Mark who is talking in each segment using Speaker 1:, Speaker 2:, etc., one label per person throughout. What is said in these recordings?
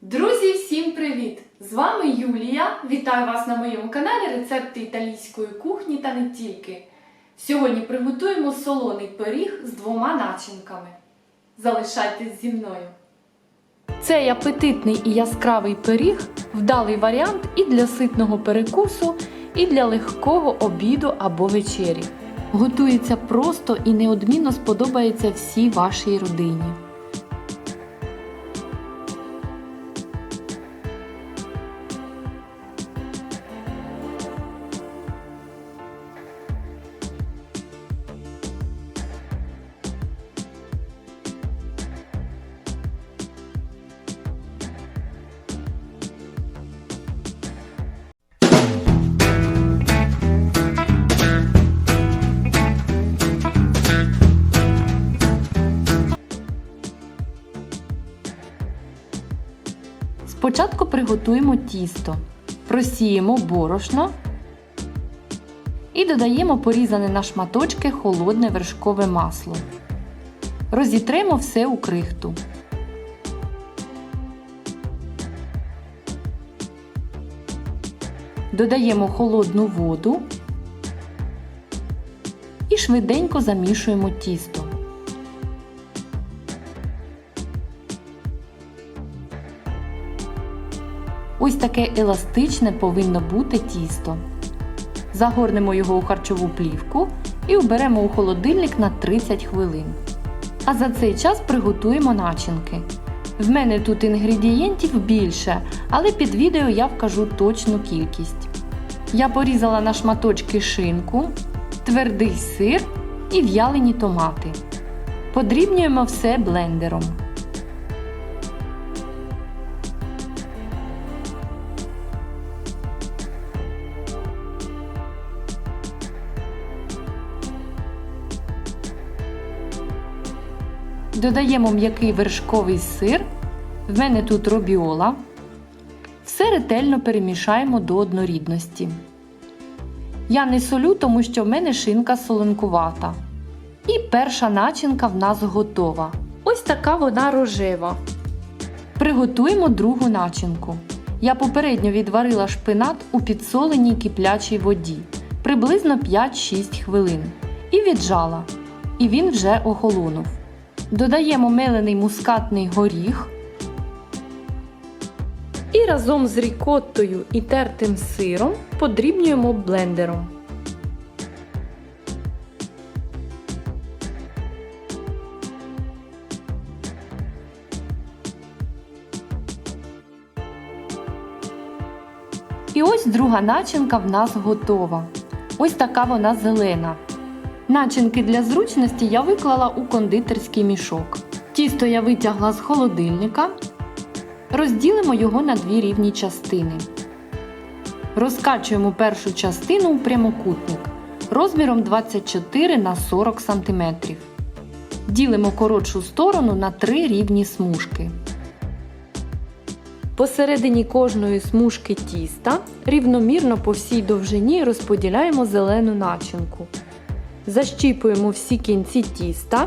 Speaker 1: Друзі, всім привіт! З вами Юлія. Вітаю вас на моєму каналі Рецепти італійської кухні та не тільки. Сьогодні приготуємо солоний пиріг з двома начинками. Залишайтесь зі мною. Цей апетитний і яскравий пиріг вдалий варіант і для ситного перекусу, і для легкого обіду або вечері. Готується просто і неодмінно сподобається всій вашій родині. Спочатку приготуємо тісто, просіємо борошно і додаємо порізане на шматочки холодне вершкове масло. Розітремо все у крихту. Додаємо холодну воду і швиденько замішуємо тісто. Ось таке еластичне повинно бути тісто. Загорнемо його у харчову плівку і уберемо у холодильник на 30 хвилин. А за цей час приготуємо начинки. В мене тут інгредієнтів більше, але під відео я вкажу точну кількість. Я порізала на шматочки шинку, твердий сир і в'ялені томати. Подрібнюємо все блендером. Додаємо м'який вершковий сир. В мене тут робіола. Все ретельно перемішаємо до однорідності. Я не солю, тому що в мене шинка солонкувата. І перша начинка в нас готова. Ось така вона рожева. Приготуємо другу начинку. Я попередньо відварила шпинат у підсоленій киплячій воді приблизно 5-6 хвилин. І віджала. І він вже охолонув. Додаємо мелений мускатний горіх. І разом з рікоттою і тертим сиром подрібнюємо блендером. І ось друга начинка в нас готова. Ось така вона зелена. Начинки для зручності я виклала у кондитерський мішок. Тісто я витягла з холодильника. Розділимо його на дві рівні частини. Розкачуємо першу частину у прямокутник розміром 24 на 40 см. Ділимо коротшу сторону на три рівні смужки. Посередині кожної смужки тіста рівномірно по всій довжині розподіляємо зелену начинку. Защіпуємо всі кінці тіста.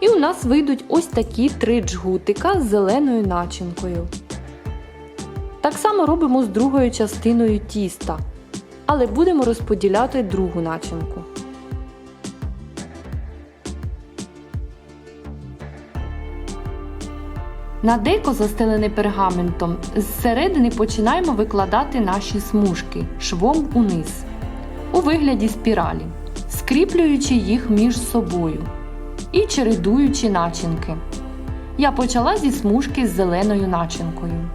Speaker 1: І у нас вийдуть ось такі три джгутика з зеленою начинкою. Так само робимо з другою частиною тіста, але будемо розподіляти другу начинку. На деко, застелене пергаментом, зсередини починаємо викладати наші смужки швом униз у вигляді спіралі, скріплюючи їх між собою і чередуючи начинки. Я почала зі смужки з зеленою начинкою.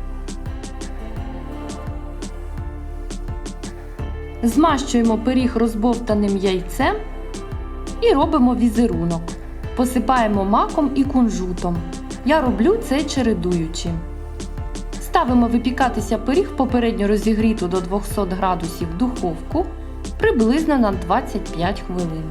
Speaker 1: Змащуємо пиріг розбовтаним яйцем і робимо візерунок. Посипаємо маком і кунжутом. Я роблю це чередуючи. Ставимо випікатися пиріг попередньо розігріту до 200 градусів духовку приблизно на 25 хвилин.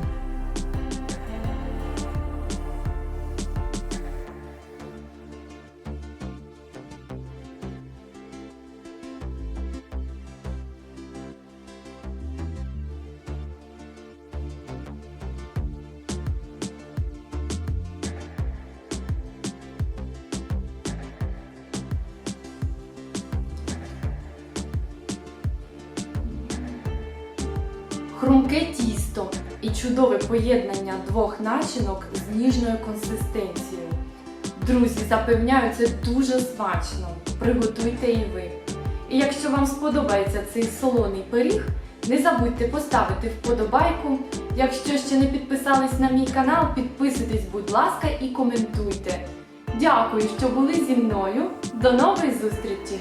Speaker 1: Хрумке тісто і чудове поєднання двох начинок з ніжною консистенцією. Друзі, запевняю, це дуже смачно. Приготуйте і ви. І якщо вам сподобається цей солоний пиріг, не забудьте поставити вподобайку. Якщо ще не підписались на мій канал, підписуйтесь, будь ласка, і коментуйте. Дякую, що були зі мною. До нової зустрічі!